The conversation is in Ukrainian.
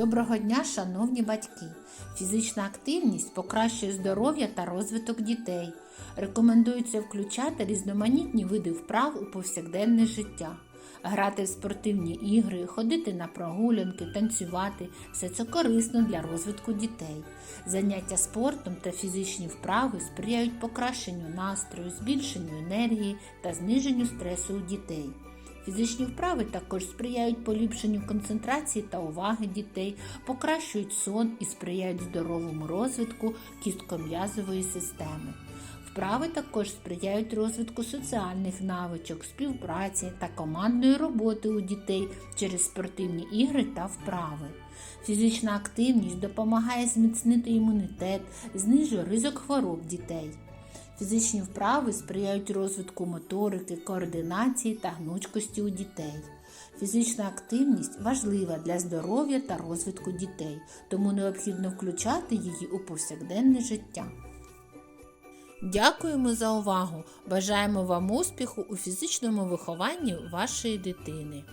Доброго дня, шановні батьки! Фізична активність покращує здоров'я та розвиток дітей. Рекомендується включати різноманітні види вправ у повсякденне життя. Грати в спортивні ігри, ходити на прогулянки, танцювати все це корисно для розвитку дітей. Заняття спортом та фізичні вправи сприяють покращенню настрою, збільшенню енергії та зниженню стресу у дітей. Фізичні вправи також сприяють поліпшенню концентрації та уваги дітей, покращують сон і сприяють здоровому розвитку кістком'язової системи. Вправи також сприяють розвитку соціальних навичок, співпраці та командної роботи у дітей через спортивні ігри та вправи. Фізична активність допомагає зміцнити імунітет, знижує ризик хвороб дітей. Фізичні вправи сприяють розвитку моторики, координації та гнучкості у дітей. Фізична активність важлива для здоров'я та розвитку дітей, тому необхідно включати її у повсякденне життя. Дякуємо за увагу! Бажаємо вам успіху у фізичному вихованні вашої дитини.